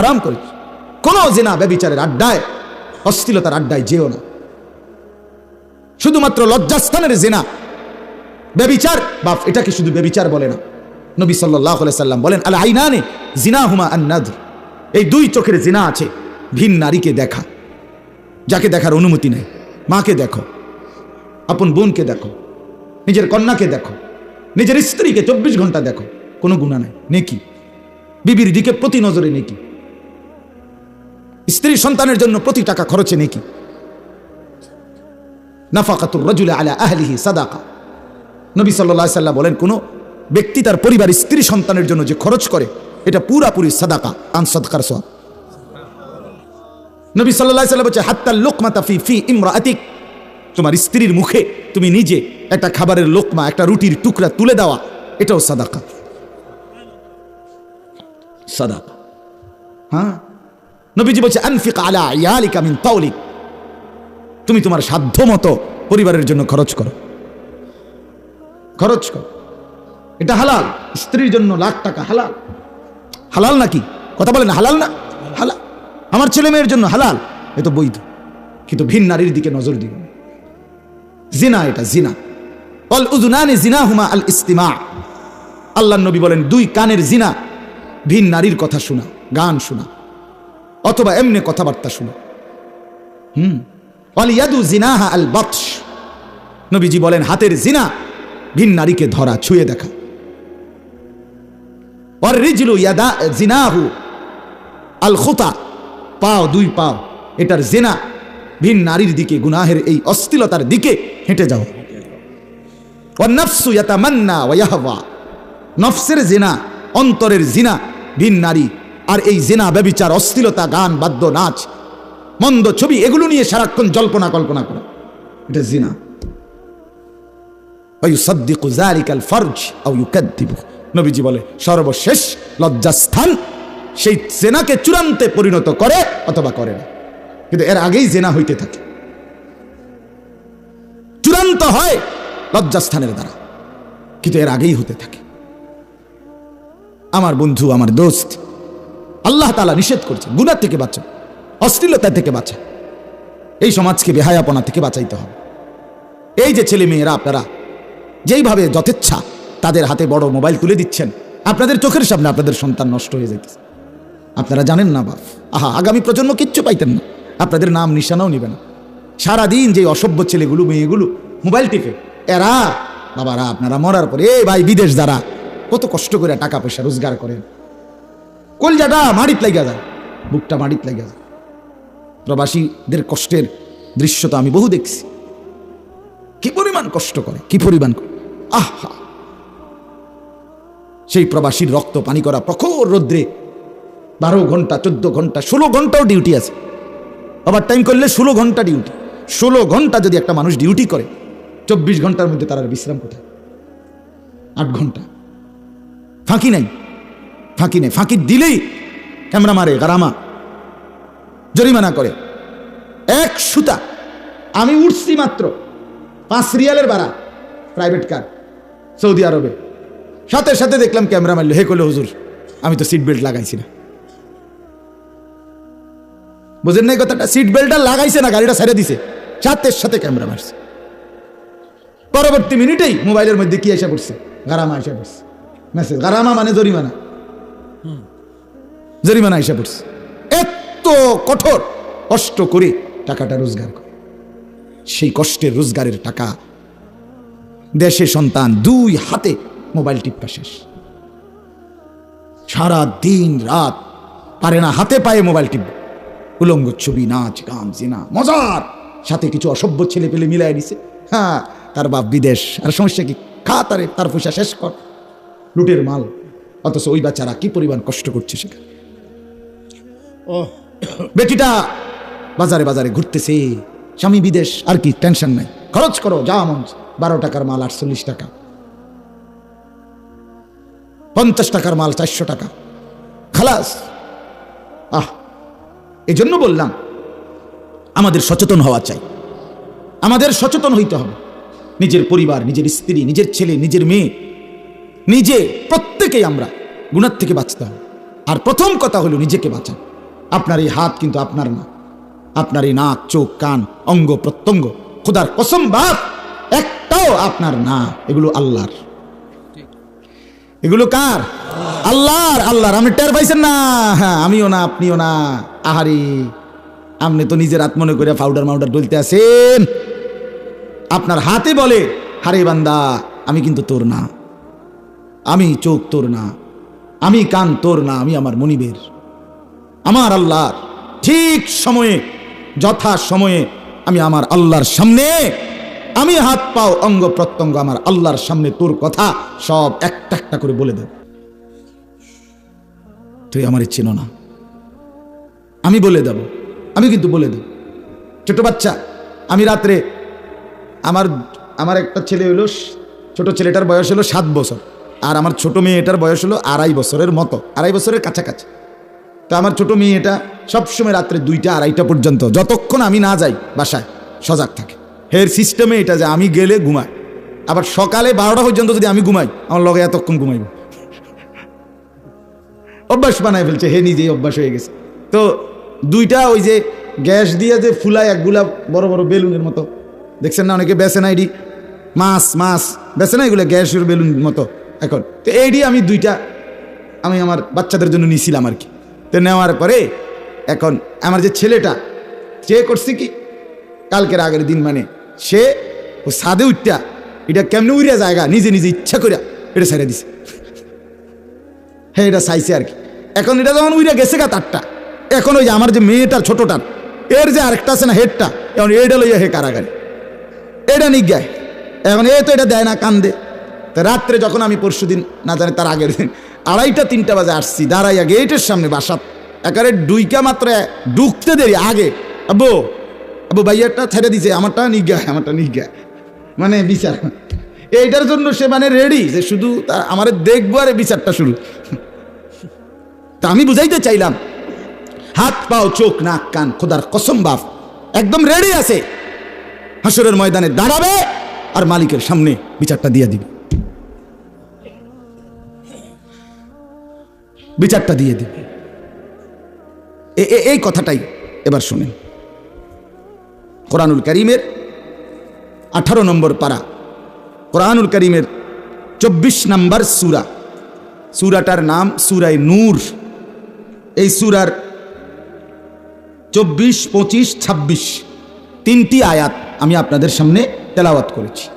হারাম করেছি। কোনো জেনা ব্যবিচারের আড্ডায়, অশ্লীলতার আড্ডায় যেও না। শুধুমাত্র লজ্জাস্থানের জেনা। ব্যবিচার বা এটাকে শুধু ব্যবিচার বলে না। নবী সাল্লাহ সাল্লাম বলেন, আল আইনানে জিনা হুমা আন্নাদ এই দুই চোখের জিনা আছে, ভিন নারীকে দেখা। যাকে দেখার অনুমতি নেই। মাকে দেখো। আপন বোনকে দেখো। নিজের কন্যাকে দেখো। নিজের স্ত্রীকে চব্বিশ ঘণ্টা দেখো। কোনো গুণা নাই। নেকি? বিবির দিকে প্রতি নজরে নেকি? স্ত্রী সন্তানের জন্য প্রতি টাকা খরচে নেকি? নাফাকাতুর রজুলে আলা আহলিহি সাদাকা। নবী সাল্লাহ সাল্লাম বলেন, কোনো ব্যক্তি তার পরিবার স্ত্রী সন্তানের জন্য যে খরচ করে, এটা পুরাপুরি সাদাকা আন সদকার সব নবী সাল্লাহ সাল্লাম বলছে, হাত্তাল লোকমাতা ফি ফি ইমরাতিক। তোমার স্ত্রীর মুখে তুমি নিজে একটা খাবারের লোকমা, একটা রুটির টুকরা তুলে দেওয়া, এটাও সাদাকা। সাদাকা। হ্যাঁ? নবীজি বলছে, আনফিক আলা ইয়ালিকা মিন তাওলিক। তুমি তোমার সাধ্য মতো পরিবারের জন্য খরচ করো। খরচ করো। এটা হালাল। স্ত্রীর জন্য লাখ টাকা হালাল। হালাল নাকি? কথা বলেন, হালাল না? হালাল। আমার ছেলে মেয়ের জন্য হালাল। এ তো বৈধ। কিন্তু ভিন নারীর দিকে নজর দিও। জিনা এটা, জিনা। অল উদুনানি জিনা হুমা আল ইস্তিমা। আল্লাহ নবী বলেন, দুই কানের জিনা ভিন নারীর কথা শোনা, গান শোনা। অথবা এমনি কথাবার্তা শোনা। হুম? অলিয়াদু জিনাহা আল বৎস নবীজি বলেন, হাতের জিনা ভিন নারীকে ধরা, ছুঁয়ে দেখা। অর রিজলু ইয়াদা জিনাহু আল খুতা। পাও, দুই পাও, এটার জেনা ভিন নারীর দিকে, গুনাহের এই অস্থিলতার দিকে হেঁটে যাও। নফসু ইয়াতামান্না ওয়াহওয়া নফসের জেনা, অন্তরের জিনা ভিন নারী আর এই জেনা, ব্যবিচার অস্থিলতা গান, বাদ্য, নাচ, মন্দ ছবি, এগুলো নিয়ে সারাক্ষণ জল্পনা, কল্পনা করা। এটা জিনা। আও ইউকাদ্দিবু। নবীজি বলে, সর্বশেষ লজ্জাস্থান সেই জেনাকে চূড়ান্তে পরিণত করে অথবা করে না। কিন্তু এর আগেই জেনা হইতে থাকে। চূড়ান্ত হয় লজ্জাস্থানের দ্বারা। কিন্তু এর আগেই হতে থাকে। আমার বন্ধু, আমার দোস্ত আল্লাহ তালা নিষেধ করছে গুনার থেকে বাঁচা অশ্লীলতা থেকে বাঁচা এই সমাজকে বেহায়াপনা থেকে বাঁচাইতে হবে। এই যে ছেলে মেয়েরা আপনারা, যেইভাবে যথেচ্ছা তাদের হাতে বড় মোবাইল তুলে দিচ্ছেন, আপনাদের চোখের সামনে আপনাদের সন্তান নষ্ট হয়ে যাইতেছে। আপনারা জানেন না বাপ, আহা, আগামী প্রজন্ম কিচ্ছু পাইতেন না। আপনাদের নাম নিশানাও নিবে না। সারাদিন যে অসভ্য ছেলেগুলো, মেয়েগুলো মোবাইল টিপে, এরা, বাবারা, আপনারা মরার পরে, এ ভাই, বিদেশ দ্বারা কত কষ্ট করে টাকা পয়সা রোজগার করেন। কলজাটা মাটিত লাগিয়া যায়, বুকটা মাটিত লাগিয়া যায়। প্রবাসীদের কষ্টের দৃশ্য তো আমি বহু দেখছি। কি পরিমাণ কষ্ট করে, কি পরিমাণ? আহা! সেই প্রবাসীর রক্ত পানি করা প্রখর রৌদ্রে বারো ঘণ্টা, চোদ্দ ঘণ্টা, ষোলো ঘন্টাও ডিউটি আছে। আবার টাইম করলে ষোলো ঘণ্টা ডিউটি। ষোলো ঘণ্টা যদি একটা মানুষ ডিউটি করে, চব্বিশ ঘণ্টার মধ্যে তার আর বিশ্রাম কোথায়? আট ঘণ্টা। ফাঁকি নাই। ফাঁকি নেই ফাঁকি দিলেই ক্যামেরা মারে, গারামা। জরিমানা করে। এক সুতা। আমি উঠছি মাত্র। পাঁচ রিয়ালের ভাড়া। Private car. সৌদি আরবে। সাথে সাথে দেখলাম ক্যামেরা মারলো। হে করলে হুজুর, আমি তো সিট বেল্ট লাগাইছি না। বুঝেন নাই কথাটা? সিট বেল্টটা লাগাইছে না, গাড়িটা ছেড়ে দিছে। সাথে সাথে ক্যামেরা মারছে। পরবর্তী মিনিটেই মোবাইলের মধ্যে কি এসে পড়ছে? গারামা এসে পড়ছে। মেসেজ। গারামা মানে জরিমানা। জরিমানা এসে পড়ছে। এত কঠোর কষ্ট করে টাকাটা রোজগার করে। সেই কষ্টের রোজগারের টাকা দেশে সন্তান দুই হাতে মোবাইল টিপ্পা শেষ। সারা দিন রাত পারে না, হাতে পায়ে মোবাইল টিপবে। উলঙ্গ ছবি, নাচ, গান, জিনা, মজার। সাথে কিছু অসভ্য ছেলে পেলে মিলাই দিছে হ্যাঁ তার বাপ বিদেশ। আর সমস্যা কি? খা তারে, তার পয়সা শেষ কর। লুটের মাল। অথচ ওই বাচ্চারা কি পরিমাণ কষ্ট করছে সেখানে? বেটিটা বাজারে বাজারে ঘুরতেছে। স্বামী বিদেশ, আর কি, টেনশন নাই। খরচ করো, যা মন বারো টাকার মাল, আটচল্লিশ টাকা। পঞ্চাশ টাকার মাল, চারশো টাকা। খালাস। আহ এই জন্য বললাম, আমাদের সচেতন হওয়া চাই। আমাদের সচেতন হইতে হবে। নিজের পরিবার, নিজের স্ত্রী, নিজের ছেলে, নিজের মেয়ে, নিজে প্রত্যেকেই আমরা গুণার থেকে বাঁচতে হবে। আর প্রথম কথা হলো নিজেকে বাঁচা আপনার এই হাত কিন্তু আপনার না। আপনার এই নাক, চোখ, কান, অঙ্গ, প্রত্যঙ্গ, খোদার কসম বাপ, একটাও আপনার না। এগুলো আল্লাহর। এগুলো কার? আল্লাহর আল্লাহর। আপনি টের পাইছেন না? হ্যাঁ আমিও না, আপনিও না। আহারি, আপনি তো নিজের হাত মনে করে পাউডার মাউডার ডলতে আছেন। আপনার হাতে বলে, হারে বান্দা, আমি কিন্তু তোর না। আমি চোখ তোর না। আমি কান তোর না। আমি আমার মনিবের। আমার আল্লাহর ঠিক সময়ে, যথা সময়ে আমি আমার আল্লাহর সামনে, আমি হাত পাও অঙ্গ প্রত্যঙ্গ আমার আল্লাহর সামনে তোর কথা সব একটা একটা করে বলে দেব। তুই আমার চেনো না। আমি বলে দেব, আমি কিন্তু বলে দেব। ছোট বাচ্চা, আমি রাত্রে আমার আমার একটা ছেলে হলো, ছোট ছেলেটার বয়স হলো সাত বছর, আর আমার ছোট মেয়েটার বয়স হলো আড়াই বছরের মতো, আড়াই বছরের কাছাকাছি। তো আমার ছোট মেয়েটা সবসময় রাত্রে দুইটা, আড়াইটা পর্যন্ত, যতক্ষণ আমি না যাই বাসায়, সজাগ থাকে। হের সিস্টেমে এটা যে আমি গেলে ঘুমাই। আবার সকালে বারোটা পর্যন্ত যদি আমি ঘুমাই, আমার লগে এতক্ষণ ঘুমাইব। অভ্যাস বানায় ফেলছে, হে নিজেই অভ্যাস হয়ে গেছে। তো দুইটা ওই যে গ্যাস দিয়ে যে ফুলায় একগুলা বড় বড় বেলুনের মতো। দেখছেন না অনেকে বেছে না এডি মাছ মাছ। বেছে না এগুলো গ্যাসের বেলুন মতো। এখন, তো এইডি আমি দুইটা আমি আমার বাচ্চাদের জন্য নিছিলাম আর কি। তো নেওয়ার পরে এখন আমার যে ছেলেটা, সে করছে কি? কালকের আগের দিন মানে সে ও সাদে উঠটা, এটা কেমনি উড়িয়া জায়গা? নিজে নিজে ইচ্ছা করিয়া এটা ছেড়ে দিছে। হ্যাঁ এটা চাইছে আর কি। এখন এটা যখন উইরা গেছে গা তারটা, এখন ওই যে আমার যে মেয়েটার ছোটটার এর যে আরেকটা আছে না হেডটা, এখন এইটা লইয়া হে কারাগারে। এটা নিক গায় এখন এ তো এটা দেয় না, কান্দে। তা রাত্রে যখন আমি পরশু দিন না জানি তার আগের দিন আড়াইটা, তিনটা বাজে আসছি, দাঁড়াইয়া গেটের সামনে বাসাত একারে ডুইকা মাত্র ঢুকতে দেরি, আগে। আব্বু আব্বু ভাইয়ারটা ছেড়ে দিছে, আমারটা গায় আমারটা গায় মানে বিচার। এইটার জন্য সে মানে রেডি যে শুধু আমারে দেখব আর বিচারটা শুরু। তা আমি বুঝাইতে চাইলাম, হাত, পাও, চোখ, নাক, কান, খোদার কসম বাপ, একদম রেডি আছে। হাসরের ময়দানে দাঁড়াবে আর মালিকের সামনে বিচারটা দিয়ে দিবে। বিচারটা দিয়ে দিবে। এই কথাটাই এবার শুনেন। কোরআনুল করিমের আঠারো নম্বর পারা। কোরআনুল করিমের চব্বিশ নম্বর সুরা। সুরাটার নাম সুরায় নূর। এই সুরার চব্বিশ, পঁচিশ, ছাব্বিশ তিনটি আয়াত আমি আপনাদের সামনে তেলাওয়াত করেছি।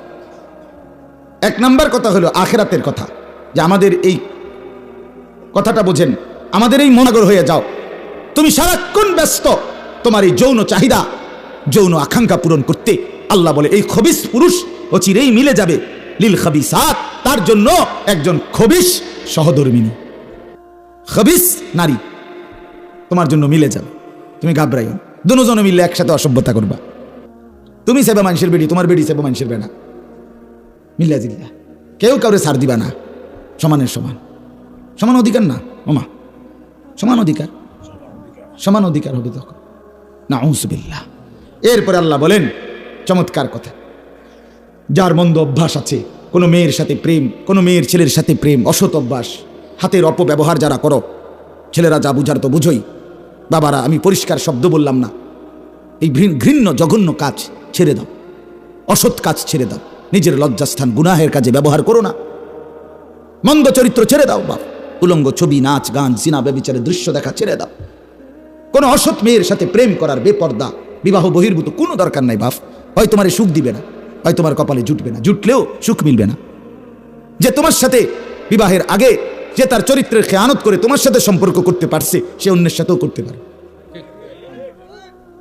এক নম্বর কথা হলো আখেরাতের কথা। যে আমাদের এই কথাটা বোঝেন। আমাদের এই মনাগর হয়ে যাও। তুমি সারাক্ষণ ব্যস্ত। তোমার এই যৌন চাহিদা, যৌন আকাঙ্ক্ষা পূরণ করতে আল্লাহ বলে, এই খবিস পুরুষ ও চিরেই মিলে যাবে। লিল খাবিসাত, তার জন্য একজন খবিস সহধর্মিনী। খবিস নারী, তোমার জন্য মিলে যাবে। তুমি না। দুজনে মিললে একসাথে অসভ্যতা করবা। তুমি সেবা মানুষের বেডি তোমার বেডি সেবা মানুষের বেড়া মিল্লা জিল্লা কেউ কাউরে সার দিবা না। সমানের সমান। সমান অধিকার না, ওমা। সমান অধিকার। সমান অধিকার হবে তখন। না ঔসবিল্লা এরপরে আল্লাহ বলেন, চমৎকার কথা। যার মন্দ অভ্যাস আছে, কোনো মেয়ের সাথে প্রেম, কোনো মেয়ের ছেলের সাথে প্রেম, অসৎ অভ্যাস, হাতের অপব্যবহার যারা করো, ছেলেরা যা বুঝার তো বুঝোই। বাবারা, আমি পরিষ্কার শব্দ বললাম না। এই ঘৃণ্য, জঘন্য কাজ ছেড়ে দাও। অসৎ কাজ ছেড়ে দাও। নিজের লজ্জাস্থান, গুনাহের কাজে ব্যবহার করো না। মন্দ চরিত্র ছেড়ে দাও, বাপ। উলঙ্গ ছবি, নাচ, গান সিনা ব্যবিচারের দৃশ্য দেখা ছেড়ে দাও। কোনো অসৎ মেয়ের সাথে প্রেম করার বেপর্দা, বিবাহ বহির্ভূত কোনো দরকার নাই বাপ হয় তোমার সুখ দিবে না, হয় তোমার কপালে জুটবে না। জুটলেও সুখ মিলবে না। যে তোমার সাথে বিবাহের আগে যে তার চরিত্রের খেয়ানত করে তোমার সাথে সম্পর্ক করতে পারছে, সে অন্যের সাথেও করতে পারে।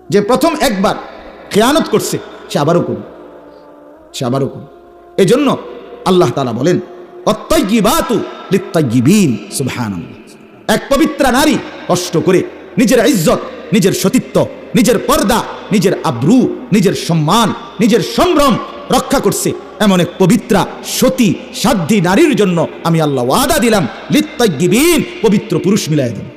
যে প্রথম একবার খেয়ানত করছে, সে আবারও করবে সে আবারও করবে এজন্য আল্লাহ তালা বলেন অত্যগিবাতু লিত্তাগিবিন সুবহানাল্লাহ। এক পবিত্রা নারী কষ্ট করে নিজের ইজ্জত, নিজের সতীত্ব, নিজের পর্দা, নিজের আব্রু, নিজের সম্মান, নিজের সম্ভ্রম রক্ষা করছে এমন এক পবিত্রা, সতী, সাধ্যী নারীর জন্য আমি আল্লাহ ওয়াদা দিলাম লিত্তাগিবিন পবিত্র পুরুষ মিলাই দিন।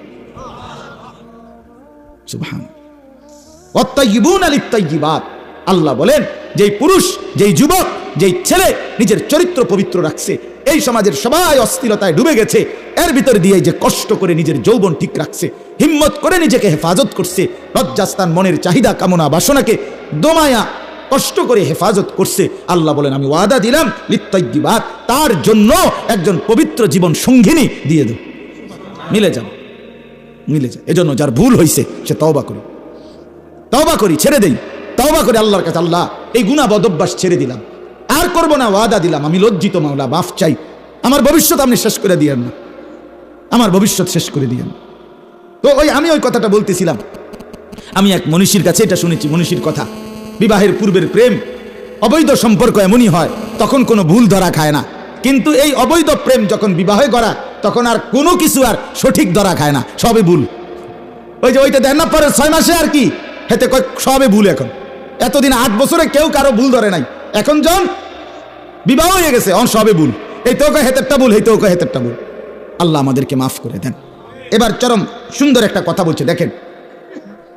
আল্লাহ বলেন, যেই পুরুষ, যেই যুবক, যেই ছেলে নিজের চরিত্র পবিত্র রাখছে এই সমাজের সবাই অস্থিরতায় ডুবে গেছে। এর ভিতর দিয়ে যে কষ্ট করে নিজের যৌবন ঠিক রাখছে, হিম্মত করে নিজেকে হেফাজত করছে লজ্জাস্তান মনের চাহিদা, কামনা, বাসনাকে দমায়া কষ্ট করে হেফাজত করছে। আল্লাহ বলেন, আমি ওয়াদা দিলাম লিত্তাইবাদ তার জন্য একজন পবিত্র জীবন সঙ্গিনী দিয়ে দেব। মিলে যাবে মিলে যায় এজন্য যার ভুল হয়েছে সে তওবা করি। তওবা করি, ছেড়ে দেই। তওবা করে আল্লাহর কাছে, আল্লাহ, এই গুণা বদভ্যাস ছেড়ে দিলাম। আর করব না, ওয়াদা দিলাম। আমি লজ্জিত, মাওলা, মাফ চাই। আমার ভবিষ্যৎ আপনি শেষ করে দিয়েন না। আমার ভবিষ্যৎ শেষ করে দিয়েন। তো ওই, আমি ওই কথাটা বলতেছিলাম। আমি এক মনীষীর কাছে এটা শুনেছি, মনীষীর কথা। বিবাহের পূর্বের প্রেম, অবৈধ সম্পর্ক এমনই হয়, তখন কোনো ভুল ধরা খায় না। কিন্তু এই অবৈধ প্রেম যখন বিবাহে করা তখন আর কোনো কিছু আর সঠিক ধরা খায় না সবে ভুল। ওই যে ওইটা দেন না পরে ছয় মাসে আর কি? হেতে কয় সবে ভুল এখন। এতদিন আট বছরে কেউ কারও ভুল ধরে নাই। এখন জন, বিবাহ হয়ে গেছে, অন সবে ভুল। এই তো হেতেরটা ভুল, এই তো হেতেরটা ভুল। আল্লাহ আমাদেরকে মাফ করে দেন। এবার চরম সুন্দর একটা কথা বলছে, দেখেন।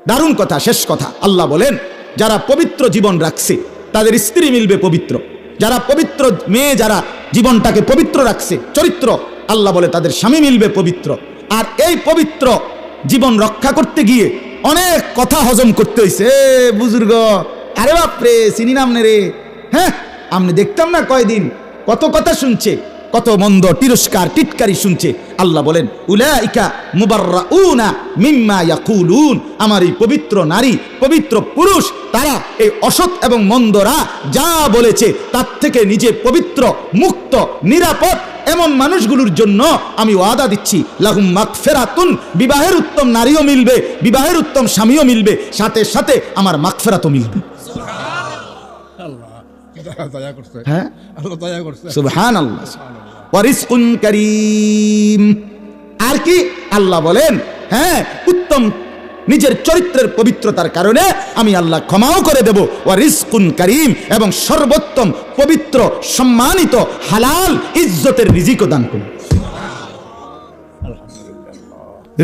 দারুণ কথা, শেষ কথা। আল্লাহ বলেন, যারা পবিত্র জীবন রাখছে, তাদের স্ত্রী মিলবে পবিত্র। যারা পবিত্র মেয়ে, যারা জীবনটাকে পবিত্র রাখছে, চরিত্র, আল্লাহ বলে তাদের স্বামী মিলবে পবিত্র। আর এই পবিত্র জীবন রক্ষা করতে গিয়ে অনেক কথা হজম করতে হয়েছে বুজুর্গ, আরে বাপরে চিনি নাম রে। হ্যাঁ আপনি দেখতাম না কয়দিন। কত কথা শুনছে, কত মন্দ তিরস্কার, টিটকারি শুনছে। আল্লাহ বলেন, উলাইকা মুবাররাউনা মিম্মা ইয়াকুলুন। আমার এই পবিত্র নারী, পবিত্র পুরুষ, তারা এই অসৎ এবং মন্দরা যা বলেছে, তার থেকে নিজে পবিত্র, মুক্ত, নিরাপদ এমন মানুষগুলোর জন্য আমি ওয়াদা দিচ্ছি। লাহুম মাগফিরাতুন, বিবাহের উত্তম নারীও মিলবে, বিবাহের উত্তম স্বামীও মিলবে, সাথে সাথে আমার মাগফিরাতও মিলবে। হ্যাঁ? আল্লাহ দয়া করছে। সুবহান আল্লাহ ওয়ারিসকুন করিম। আর কি? আল্লাহ বলেন হ্যাঁ উত্তম নিজের চরিত্রের পবিত্রতার কারণে আমি আল্লাহ ক্ষমাও করে দেব। ওয়ারিসকুন করিম এবং সর্বোত্তম পবিত্র সম্মানিত হালাল ইজ্জতের রিজিকও দান করব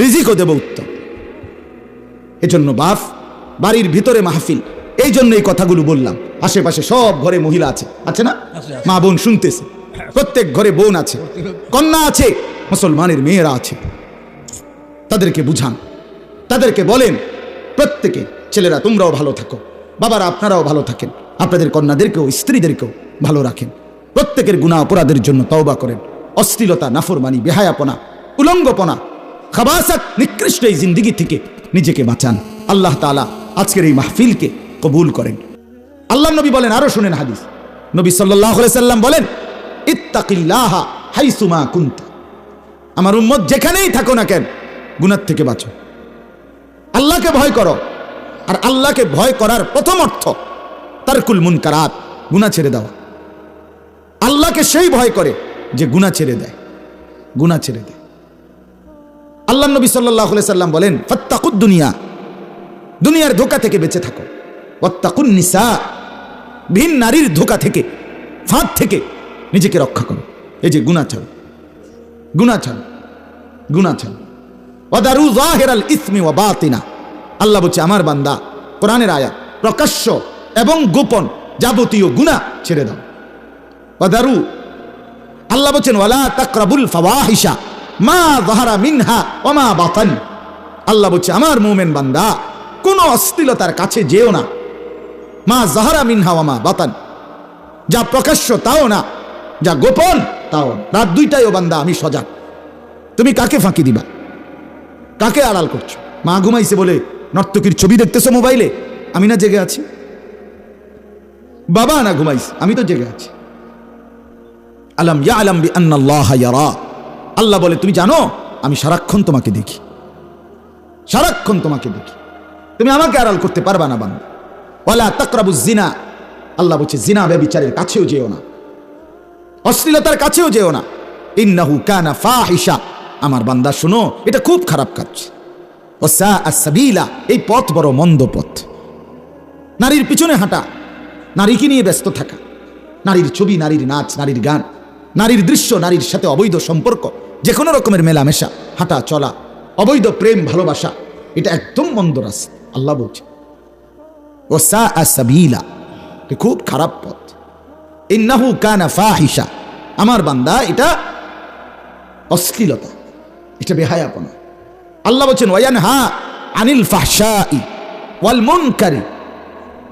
রিজিকও দেব উত্তম। এজন্য বাফ বাড়ির ভিতরে মাহফিল। এই জন্য এই কথাগুলো বললাম। আশেপাশে সব ঘরে মহিলা আছে। আছে না? মা বোন শুনতেছে। প্রত্যেক ঘরে বোন আছে। কন্যা আছে মুসলমানের মেয়েরা আছে। তাদেরকে বুঝান। তাদেরকে বলেন প্রত্যেকে ছেলেরা তোমরাও ভালো থাকো। বাবারা আপনারাও ভালো থাকেন। আপনাদের কন্যাদেরকেও স্ত্রীদেরকেও ভালো রাখেন। প্রত্যেকের গুণা অপরাধের জন্য তওবা করেন। অশ্লীলতা নাফরমানি বেহায়াপনা উলঙ্গপনা খাবাসাত নিকৃষ্ট এই জিন্দিগি থেকে নিজেকে বাঁচান। আল্লাহ তাআলা আজকের এই মাহফিলকে কবুল করেন। আল্লাহ নবী বলেন, আরও শুনেন হাদিস। নবী সাল্লাম বলেন হাইসুমা কুন্তা। আমার উম্মত যেখানেই থাকো না কেন গুনার থেকে বাঁচো। আল্লাহকে ভয় করো। আর আল্লাহকে ভয় করার প্রথম অর্থ, তারকুল মুনকারাত, গুনাহ ছেড়ে দেওয়া। আল্লাহকে সেই ভয় করে যে গুনাহ ছেড়ে দেয়, গুনাহ ছেড়ে দেয়। আল্লাহ নবী সাল্লাহ সাল্লাম বলেন, ফত্তাকুদ দুনিয়া। দুনিয়ার ধোকা থেকে বেঁচে থাকো। নিসা। ভিন নারীর ধোকা থেকে, ফাঁদ থেকে নিজেকে রক্ষা করো। এই যে গুণা ছাড়ো গুণা ছাড়ো গুণা ছাড়ো। ওদারু জাহেরাল ইসমি ও বাতিনা। আল্লাহ বলছে, আমার বান্দা, কোরআনের আয়া প্রকাশ্য এবং গোপন, যাবতীয় গুণা ছেড়ে দাও। ওদারু আল্লাহ বলছেন, ওয়ালা তাকরাবুল ফাওয়াহিশা, মা যাহারা মিনহা মা বাতান। আল্লাহ বলছে, আমার মুমিন বান্দা, কোনো অশ্লীলতার কাছে যেও না। মা জাহারা মিনহা ওয়া মা বাতান। যা প্রকাশ্য তাও না, যা গোপন তাও রাত দুইটাই ও বান্দা, আমি সজাগ। তুমি কাকে ফাঁকি দিবা? কাকে আড়াল করছ? মা ঘুমাইছে বলে নর্তকীর ছবি দেখতেছো মোবাইলে? আমি না জেগে আছি। বাবা না ঘুমাইছে, আমি তো জেগে আছি। আলম ইয়া আলম বি আন্নাল্লাহ ইয়ারা। আল্লাহ বলে, তুমি জানো, আমি সারাক্ষণ তোমাকে দেখি। সারাক্ষণ তোমাকে দেখি। তুমি আমাকে আড়াল করতে পারবা না বান্দা। ওয়ালা তাকরাবু জিনা আল্লাহ বলছে জিনা ব্যবিচারের কাছেও যেও না। অশ্লীলতার কাছেও যেও না। ইন্নাহু কানা ফাহিশা। আমার বান্দা, শুনো, এটা খুব খারাপ কাজ। ওসা সাবিলা এই পথ বড় মন্দ পথ। নারীর পিছনে হাঁটা, নারীকে নিয়ে ব্যস্ত থাকা। নারীর ছবি, নারীর নাচ, নারীর গান, নারীর দৃশ্য, নারীর সাথে অবৈধ সম্পর্ক যে কোনো রকমের মেলামেশা, হাঁটা, চলা, অবৈধ প্রেম, ভালোবাসা, এটা একদম মন্দ রাস্তা, আল্লাহ বলছে। সাবিলা এটা খুব খারাপ পথ। ইন্নাহু কানা ফাহিশা আমার বান্দা, এটা অশ্লীলতা। এটা বেহায়াপনা। আল্লাহ বলছেন ওয়ান হা আনিল ফাহশাই ওয়াল মুনকারি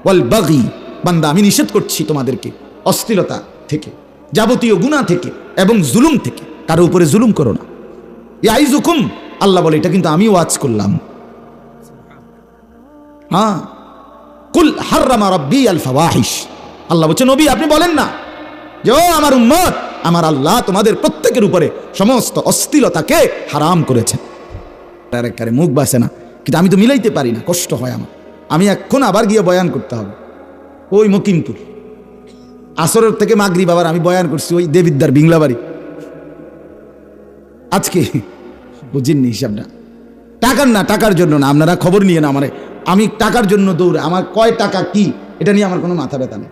ওয়াল বাগি। বান্দা, আমি নিষেধ করছি তোমাদেরকে অশ্লীলতা থেকে, যাবতীয় গুনাহ থেকে এবং জুলুম থেকে। কারও উপরে জুলুম করো না। এ আইজুকুম আল্লাহ বলে, এটা কিন্তু আমি ওয়াজ করলাম। হ্যাঁ। কুল হাররামা রব্বি আল ফাওয়াহিশ। আল্লাহ বলছে, নবী, আপনি বলেন না যে, ও আমার উম্মত, আমার আল্লাহ তোমাদের প্রত্যেকের উপরে সমস্ত অস্থিলতাকে হারাম করেছেন। তার একারে মুখ বাসে না, কিন্তু আমি তো মিলাইতে পারি না, কষ্ট হয় আমার। আমি এখন আবার গিয়ে বয়ান করতে হবে। ওই মকিমপুর, আসরের থেকে মাগরি বাবার আমি বয়ান করছি, ওই দেবিদ্দার বিংলাবাড়ি। আজকে বুঝিনি হিসাবটা। টাকার না, টাকার জন্য না, আপনারা খবর নিয়ে না আমারে আমি টাকার জন্য দৌড়ে, আমার কয় টাকা কি, এটা নিয়ে আমার কোনো মাথা ব্যথা নেই।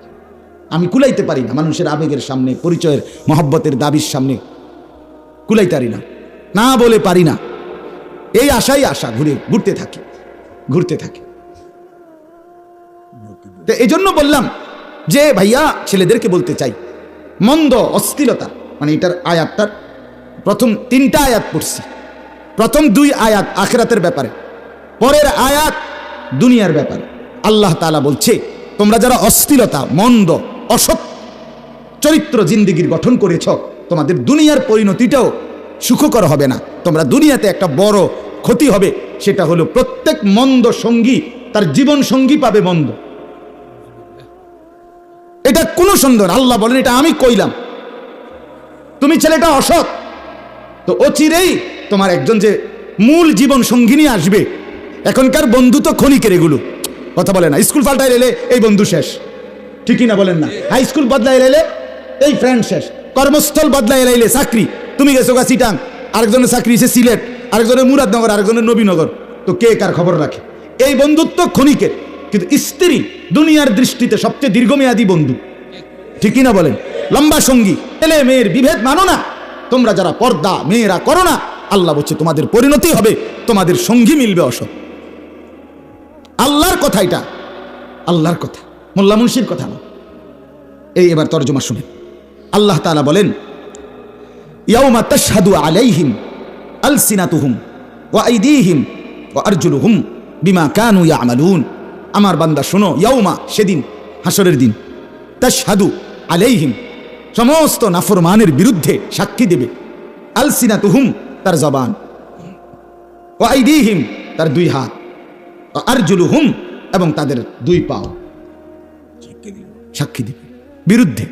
আমি কুলাইতে পারি না, মানুষের আবেগের সামনে, পরিচয়ের, মহব্বতের দাবির সামনে কুলাইতে পারি না। না বলে পারি না। এই আশাই আশা, ঘুরে, ঘুরতে থাকি ঘুরতে থাকি। এই জন্য বললাম যে, ভাইয়া, ছেলেদেরকে বলতে চাই। মন্দ অস্থিরতা মানে এটার আয়াতটার প্রথম তিনটা আয়াত পড়ছি। প্রথম দুই আয়াত আখেরাতের ব্যাপারে। পরের আয়াত দুনিয়ার ব্যাপারে। আল্লাহ তাআলা বলছে, তোমরা যারা অস্থিরতা, মন্দ, অসৎ চরিত্র জিন্দিগির গঠন করেছ, তোমাদের দুনিয়ার পরিণতিটাও সুখকর হবে না। তোমরা দুনিয়াতে একটা বড় ক্ষতি হবে, সেটা হলো প্রত্যেক মন্দ সঙ্গী তার জীবন সঙ্গী পাবে মন্দ। এটা কোনো সুন্দর আল্লাহ বলেন, এটা আমি কইলাম। তুমি ছেলেটা অসৎ। তো অচিরেই তোমার একজন যে মূল জীবন সঙ্গিনী আসবে এখনকার বন্ধু তো ক্ষণিকের এগুলো। কথা বলে না, স্কুল পাল্টাই এলে এই বন্ধু শেষ। ঠিকই না বলেন না। হাই স্কুল বদলাই এলে এই ফ্রেন্ড শেষ। কর্মস্থল বদলাই এলাইলে চাকরি। তুমি গেছো গা চিটাং আরেকজনের চাকরি এসে সিলেট, আরেকজনের মুরাদনগর, আরেকজনের নবীনগর। তো কে কার খবর রাখে? এই বন্ধুত্ব ক্ষণিকের, কিন্তু স্ত্রী দুনিয়ার দৃষ্টিতে সবচেয়ে দীর্ঘমেয়াদী বন্ধু। ঠিকই না বলেন? লম্বা সঙ্গী, ছেলে মেয়ের বিভেদ মানো না। তোমরা যারা পর্দা, মেয়েরা করো না। আল্লাহ বলছে, তোমাদের পরিণতি হবে, তোমাদের সঙ্গী মিলবে অসৎ। আল্লাহর কথা এটা। আল্লাহর কথা। মোল্লা মুন্সির কথা না। এই এবার তর্জমা শুনে আল্লাহ তাআলা বলেন, ইয়াউমা তাশহাদু আলাইহিম আলসিনাতুহুম ওয়া আইদিহিম ওয়া আরজুলুহুম বিমা কানু ইয়ামালুন। আমার বান্দা, শোনো, ইয়াউমা, সেদিন হাসরের দিন, তাশহাদু আলাইহিম সমস্ত নাফরমানের বিরুদ্ধে সাক্ষী দেবে। আলসিনাতুহুম তার জবান ও আইদিহিম তার দুই হাত। ও আরজুলুহুম এবং তাদের দুই পাও। সাক্ষী দিবে। বিরুদ্ধে।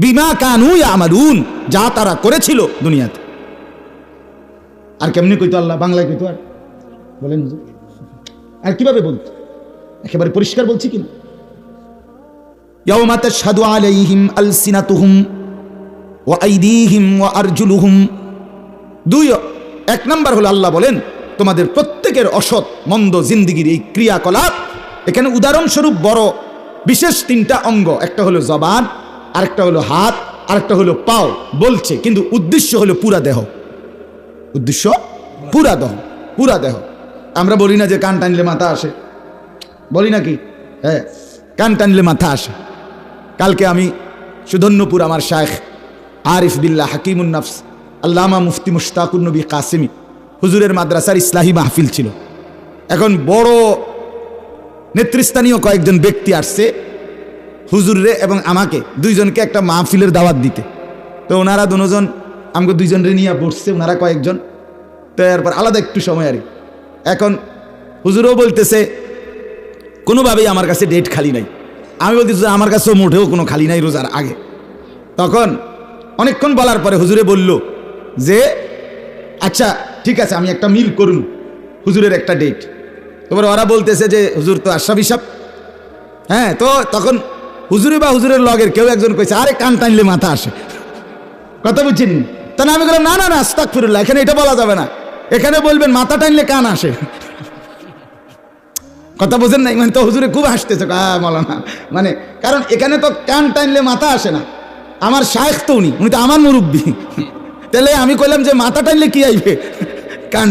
বিমা কানু আমালুন যা তারা করেছিল দুনিয়াতে। আর কেমনি কইতো আল্লাহ, বাংলায় কইতো আর? বলেন আর কীভাবে বলতো? একেবারে পরিষ্কার বলছি কিনা? আলাইহিম আলসিনাতুহুম ওয়া আইদিহিম ওয়া আরজুলুহুম। দুই, এক নাম্বার হলো আল্লাহ বলেন তোমাদের প্রত্যেকের অসৎ, মন্দ জিন্দিগির এই ক্রিয়াকলাপ। এখানে উদাহরণস্বরূপ বড় বিশেষ তিনটা অঙ্গ, একটা হলো জবান, আরেকটা হলো হাত, আরেকটা হলো পাও, বলছে। কিন্তু উদ্দেশ্য হলো পুরা দেহ। উদ্দেশ্য? পুরা দেহ পুরা দেহ। আমরা বলি না যে কান টানলে মাথা আসে। বলি নাকি হ্যাঁ কান টানলে মাথা আসে। কালকে আমি সুধন্যপুর আমার শায়েখ আরিফ বিল্লাহ হাকিমুন নফস, আল্লামা মুফতি মুশতাকুর নবী কাসিমি হুজুরের মাদ্রাসার ইসলাহী মাহফিল ছিল। এখন বড় নেতৃস্থানীয় কয়েকজন ব্যক্তি আসছে, হুজুররে এবং আমাকে, দুইজনকে একটা মাহফিলের দাওয়াত দিতে। তো ওনারা দুজন, আমাকে দুইজনরে নিয়ে বসছে, ওনারা কয়েকজন। তো এরপর আলাদা একটু সময় আর। এখন হুজুরও বলতেছে, কোনোভাবেই আমার কাছে ডেট খালি নাই। আমি বলতেছি আমার কাছেও মোটেও কোনো খালি নাই রোজার আগে। তখন অনেকক্ষণ বলার পরে হুজুরে বলল যে আচ্ছা ঠিক আছে, আমি একটা মিল করুন। হুজুরের একটা ডেট এবার ওরা বলতেছে যে, হুজুর তো আশাব হিসাব হ্যাঁ তো তখন হুজুরে বা হুজুরের লগের কেউ একজন কইছে, আরে, কান টানলে মাথা আসে। কথা বুঝছেন? তা না, আমি বললাম, না না না আস্তাক ফিরুল্লাহ এখানে এটা বলা যাবে না। এখানে বলবেন, মাথা টানলে কান আসে। কথা বোঝেন নাই? মানে তো হুজুরে খুব হাসতেছে হ্যাঁ মৌলানা মানে কারণ এখানে তো কান টানলে মাথা আসে না। আমার শায়েখ তো উনি উনি তো আমার মুরব্বী। তাহলে আমি কইলাম যে মাথা টানলে কি আইবে? কান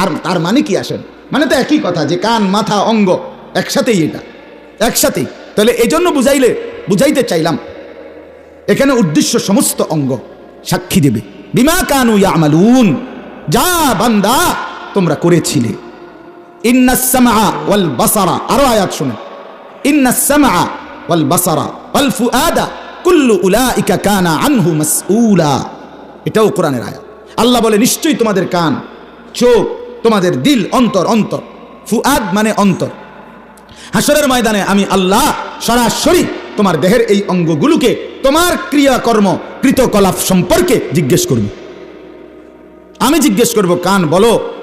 আর তার মানে কি আসেন? মানে তো একই কথা যে কান, মাথা, অঙ্গ একসাথেই এটা। একসাথেই। তাহলে এই জন্য বুঝাইলে, বুঝাইতে চাইলাম, এখানে উদ্দেশ্য সমস্ত অঙ্গ সাক্ষী দেবে। বিমা কানু ইয়ামালুন, যা বান্দা তোমরা করেছিলে। ইন্নাস সামআ ওয়াল বাসারা, আরও আয়াত শুনে ইন্নাস সামআ ওয়াল বাসারা, ওয়াল ফুআদা, কুল্লু উলাইকা কানা আনহু মাসউলা। এটাও কোরআনের আয়াত। আল্লাহ বলে, নিশ্চয়ই তোমাদের কান, চোখ, তোমাদের দিল অন্তর অন্তর। ফুআদ মানে অন্তর। হাসরের ময়দানে আমি আল্লাহ সরাসরি তোমার দেহের এই অঙ্গগুলোকে তোমার ক্রিয়াকর্ম, কৃতকলাপ সম্পর্কে জিজ্ঞেস করব। আমি জিজ্ঞেস করব, কান বলো,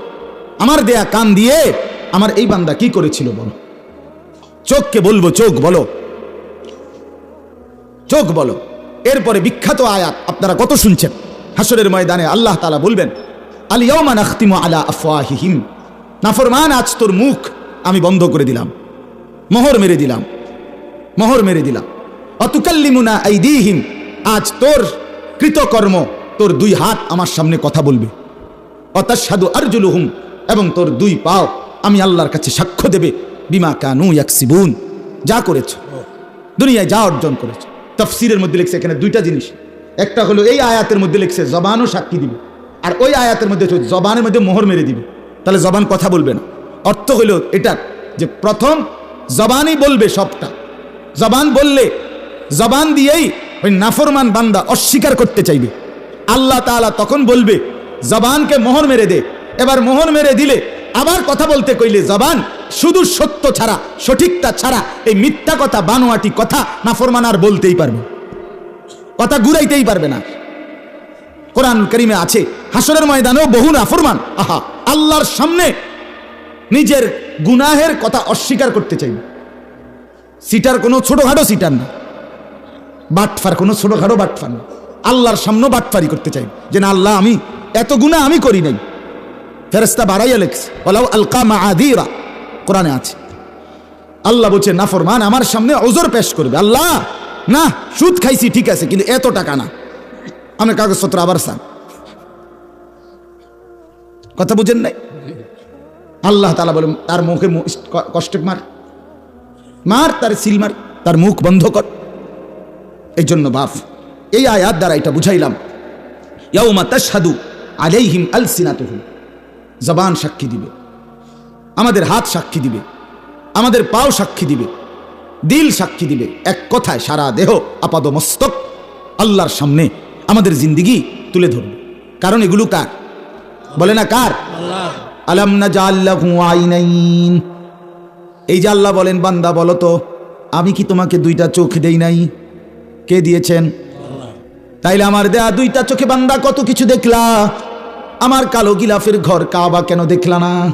আমার দেয়া কান দিয়ে আমার এই বান্দা কি করেছিল বলো? চোখকে বলব, চোখ বলো। চোখ বলো। এরপরে বিখ্যাত আয়াত, আপনারা কত শুনছেন? হাসরের ময়দানে আল্লাহ তালা বলবেন আলিয়াউমা নাখতিমু আলা আফওয়াহিহিম। নাফরমান, আজ তোর মুখ আমি বন্ধ করে দিলাম, মোহর মেরে দিলাম, মোহর মেরে দিলাম। অতুকাল্লিমুনা আইদিহিম, আজ তোর কৃতকর্ম, তোর দুই হাত আমার সামনে কথা বলবে। অতাসাদু আরজুলুহুম, এবং তোর দুই পাও আমি আল্লাহর কাছে সাক্ষ্য দেবে, বিমা কানু ইয়াকসিবুন। যা করেছ, দুনিয়ায় যা অর্জন করেছ। তফসিরের মধ্যে লিখছে এখানে দুইটা জিনিস। একটা হলো এই আয়াতের মধ্যে লিখছে, জবানও সাক্ষী দিবে। আর ওই আয়াতের মধ্যে জবানের মধ্যে মোহর মেরে দিবে। তাহলে জবান কথা বলবে না। অর্থ হলো এটা যে প্রথম জবানই বলবে সবটা। জবান বললে, জবান দিয়েই ওই নাফরমান বান্দা অস্বীকার করতে চাইবে। আল্লাহ তাআলা তখন বলবে, জবানকে মোহর মেরে দে। এবার মোহর মেরে দিলে আবার কথা বলতে কইলে জবান শুধু সত্য ছাড়া সঠিকটা ছাড়া এই মিথ্যা কথা, বানোয়াটি কথা নাফরমান আর বলতেই পারবে কথা ঘুরাইতেই পারবে না। কোরআন করিমে আছে হাসরের ময়দানেও বহু নাফরমান। আহা, আল্লাহর সামনে নিজের গুনাহের কথা অস্বীকার করতে চাইবে সিটার কোনো ছোটখাটো সিটার না। বাটফার কোনো ছোটখাটো বাটফার না। আল্লাহর সামনে বাটফারি করতে চাই যে না, আল্লাহ, আমি এত গুণা আমি করি নাই। ফেরেস্তা বাড়াইয়া লেখছে ওলাও আলকা মা আদিরা কোরআনে আছে। আল্লাহ বলছে, নাফরমান, আমার সামনে ওজোর পেশ করবে। আল্লাহ না, সুদ খাইছি, ঠিক আছে, কিন্তু এত টাকা না। আমি কাগজপত্র আবার চান। কথা বুঝেন নাই? আল্লাহ তালা বলে তার মুখে কষ্টে মার। মার, তার সিল মার, তার মুখ বন্ধ কর। এই জন্য বাপ, এই আয়াত দ্বারা এটা বুঝাইলাম। ইয়াউমা তাশহাদু আলাইহিম আলসিনাতুহুম। জবান সাক্ষী দিবে। আমাদের হাত সাক্ষী দিবে। আমাদের পাও সাক্ষী দিবে। দিল সাক্ষী দিবে এক কথায় সারা দেহ আপাদ মস্তক আল্লাহর সামনে আমাদের জিন্দিগি তুলে ধরবে। কারণ এগুলো কার? বলে না কার? আলাম না আইনাইন। এই যে আল্লাহ বলেন বান্দা বলো তো আমি কি তোমাকে দুইটা চোখ দেই নাই? কে দিয়েছেন? তাইলে আমার দেয়া দুইটা চোখে বান্দা কত কিছু দেখলা? আমার কালো গিলাফের ঘর কাবা কেন দেখলা না?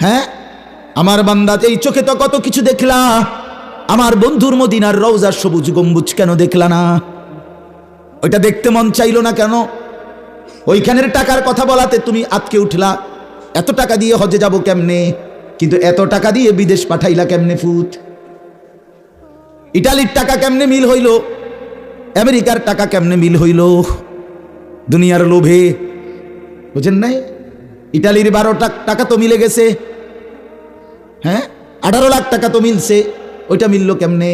হ্যাঁ? আমার বান্দা এই চোখে তো কত কিছু দেখলা, আমার বন্ধুর মদিনার রওজার সবুজ গম্বুজ কেন দেখলা না? ওইটা দেখতে মন চাইলো না কেন? ওইখানের টাকার কথা বলাতে তুমি আতকে উঠলা, এত টাকা দিয়ে হজে যাব কেমনে? কিন্তু এত টাকা দিয়ে বিদেশ পাঠাইলা কেমনে ফুট ইটালির টাকা কেমনে মিল হইল? আমেরিকার টাকা কেমনে মিল হইল? দুনিয়ার লোভে, বুঝেন নাই? ইটালির বারোটা টাকা তো মিলে গেছে। হ্যাঁ? আঠারো লাখ টাকা তো মিলছে। ওইটা মিললো কেমনে?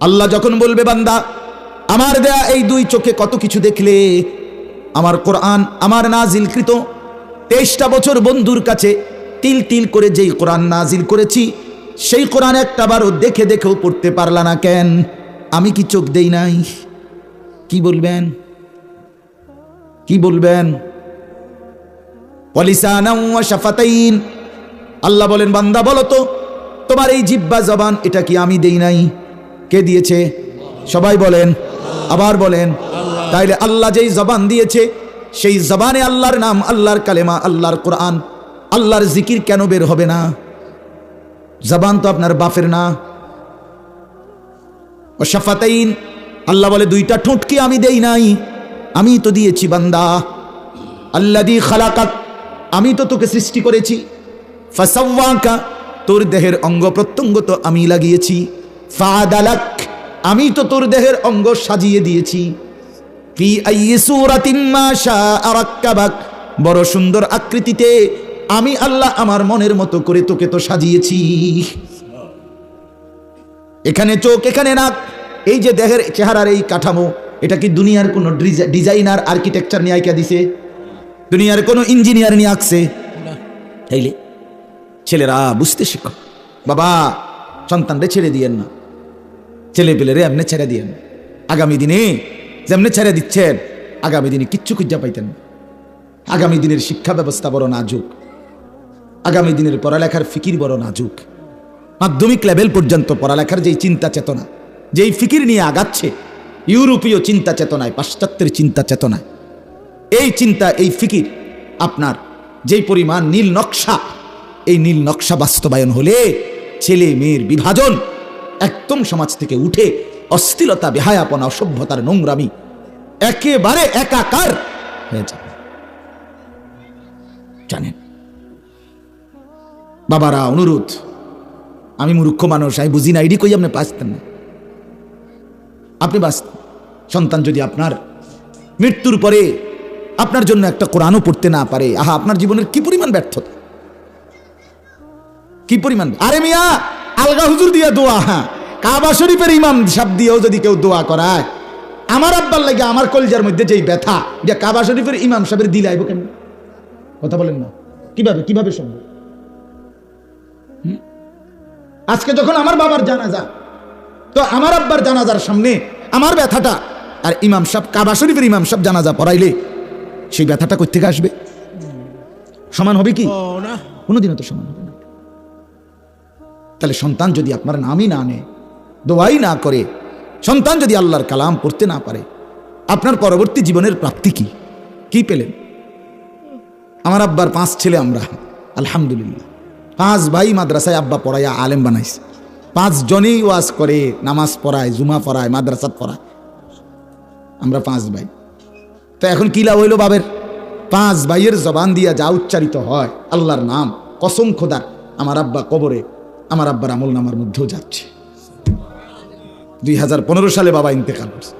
আল্লাহ যখন বলবে, বান্দা, আমার দেয়া এই দুই চোখে কত কিছু দেখলে, আমার কোরআন আমার নাজিলকৃত। তেইশটা বছর বন্ধুর কাছে তিল তিল করে যেই কোরআন নাজিল করেছি, সেই কোরআন একটা বারও দেখে দেখেও পড়তে পারলা না কেন? আমি কি চোখ দেই নাই? কি বলবেন? কি বলবেন? পলিসানা শাফাতাইন। আল্লাহ বলেন, বান্দা, বলো তো, তোমার এই জিব্বা জবান, এটা কি আমি দেই নাই? কে দিয়েছে? সবাই বলেন, আবার বলেন, তাইলে আল্লাহ যেই জবান দিয়েছে, সেই জবানে আল্লাহর নাম, আল্লাহর কালেমা, আল্লাহর কোরআন, আল্লাহর জিকির কেন বের হবে না? জবান তো আপনার বাপের না। ও শাফাতাইন, আল্লাহ বলে, দুইটা ঠোঁটকে আমি দেই নাই? আমি তো দিয়েছি, বান্দা। আল্লাদি খালাকাত, আমি তো তোকে সৃষ্টি করেছি। ফাসাওয়াকা, তোর দেহের অঙ্গ প্রত্যঙ্গ তো আমি লাগিয়েছি। ফাদালাক, আমি তো তোর দেহের অঙ্গ সাজিয়ে দিয়েছি। ফি আইয়ি সূরাতিন মা শাআ রাক্কাবাক, বড় সুন্দর আকৃতিতে আমি আল্লাহ আমার মনের মতো করে তোকে তো সাজিয়েছি। এখানে চোখ, এখানে নাক, এই যে দেহের চেহারার এই কাঠামো, এটা কি দুনিয়ার কোনো ডিজাইনার, আর্কিটেকচার নিয়ে আইকা দিছে? দুনিয়ার কোনো ইঞ্জিনিয়ার নিয়ে আঁকছে? তাইলে ছেলেরা বুঝতে শিখো। বাবা, সন্তানরে ছেড়ে দিয়েন না। ছেলে পেলেরে এমনি ছেড়ে দিয়েন। আগামী দিনে যেমনি ছেড়ে দিচ্ছেন, আগামী দিনে কিচ্ছু খুঁজা পাইতেন আগামী দিনের শিক্ষা ব্যবস্থা বড় নাজুক। আগামী দিনের পড়ালেখার ফিকির বড় নাজুক। মাধ্যমিক লেভেল পর্যন্ত পড়ালেখার যেই চিন্তা চেতনা, যেই ফিকির নিয়ে আগাচ্ছে, ইউরোপীয় চিন্তা চেতনায়, পাশ্চাত্যের চিন্তা চেতনায়, এই চিন্তা, এই ফিকির আপনার যেই পরিমাণ নীল নকশা এই নীল নকশা বাস্তবায়ন হলে ছেলে মেয়ের বিভাজন একদম সমাজ থেকে উঠে অস্থিরতা বেহায়াপনা, অসভ্যতার নোংরামি একেবারে একাকার হয়ে যাবে। জানেন, বাবারা, অনুরোধ, আমি মূর্খ মানুষ, আমি বুঝি না, এডি কই আপনি বাঁচতেন না? আপনি বাঁচতেন। সন্তান যদি আপনার মৃত্যুর পরে আপনার জন্য একটা কোরআনও পড়তে না পারে, আহা, আপনার জীবনের কি পরিমাণ ব্যর্থতা? কি পরিমাণ? আরে মিয়া আলগা হুজুর দিয়া দোয়া হ্যাঁ। কাবা শরীফের ইমাম সাপ দিয়েও যদি কেউ দোয়া করায় আমার আব্বার লাগে আমার কলজার মধ্যে যেই ব্যথা যে কাবা শরীফের ইমাম সাহেবের দিলে আইব কেন কথা বলেন না। কীভাবে কীভাবে সম্ভব? আজকে যখন আমার বাবার জানাজা তো আমার আব্বার জানাজার সামনে আমার ব্যথাটা আর ইমাম সাহেব কাবা শরীফের ইমাম সাহেব জানাজা পড়াইলে সেই ব্যথাটা কোথেকে আসবে? সমান হবে কি? কোনোদিনও তো সমান হবে না। তাহলে সন্তান যদি আপনার নামই না আনে, দোয়াই না করে, সন্তান যদি আল্লাহর কালাম পড়তে না পারে, আপনার পরবর্তী জীবনের প্রাপ্তি কি? কি পেলেন? আমার আব্বার পাঁচ ছেলে আমরা, আলহামদুলিল্লাহ। পাঁচ ভাই মাদ্রাসায় আব্বা পড়াইয়া আলেম বানাইছে। পাঁচ জনেই ওয়াজ করে, নামাজ পড়ায়, জুমা পড়ায়, মাদ্রাসাত পড়ায়। আমরা পাঁচ ভাই। তো এখন কি লাভ হইল বাবের পাঁচ ভাইয়ের জবান দিয়া যা উচ্চারিত হয়, আল্লাহর নাম, কসম খোদার, আমার আব্বা কবরে আমার আব্বার আমল নামার মধ্যেও যাচ্ছে। দুই হাজার পনেরো সালে বাবা ইন্তেকাল করছে।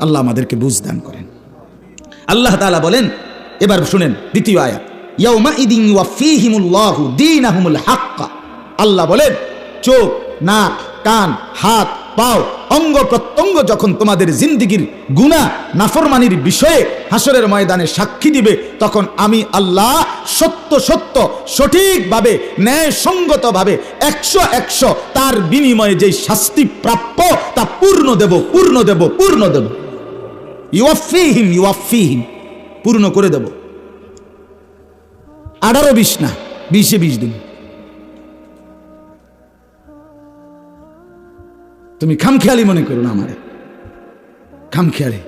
আল্লাহ আমাদেরকে বুঝ দান করেন। আল্লাহ তালা বলেন, এবার শুনেন দ্বিতীয় হাক্কা। আল্লাহ বলেন, চোখ, নাক, কান, হাত পাও, অঙ্গ প্রত্যঙ্গ যখন তোমাদের জিন্দিগির গুণা নাফরমানির বিষয়ে হাসরের ময়দানে সাক্ষী দিবে, তখন আমি আল্লাহ সত্য সত্য, সঠিকভাবে, ন্যায়সঙ্গতভাবে একশো একশো তার বিনিময়ে যেই শাস্তি প্রাপ্য, তা পূর্ণ দেব পূর্ণ দেব পূর্ণ দেব। ইউফিহিম ইউফিহিম পূর্ণ করে দেব। আঠারো বিশ না, বিশে বিশ দিন। তুমি খামখেয়ালি মনে করো না আমারে। খামখেয়ালি।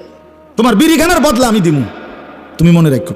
তোমার বিড়িখানার বদলা আমি দিমু। তুমি মনে রাখো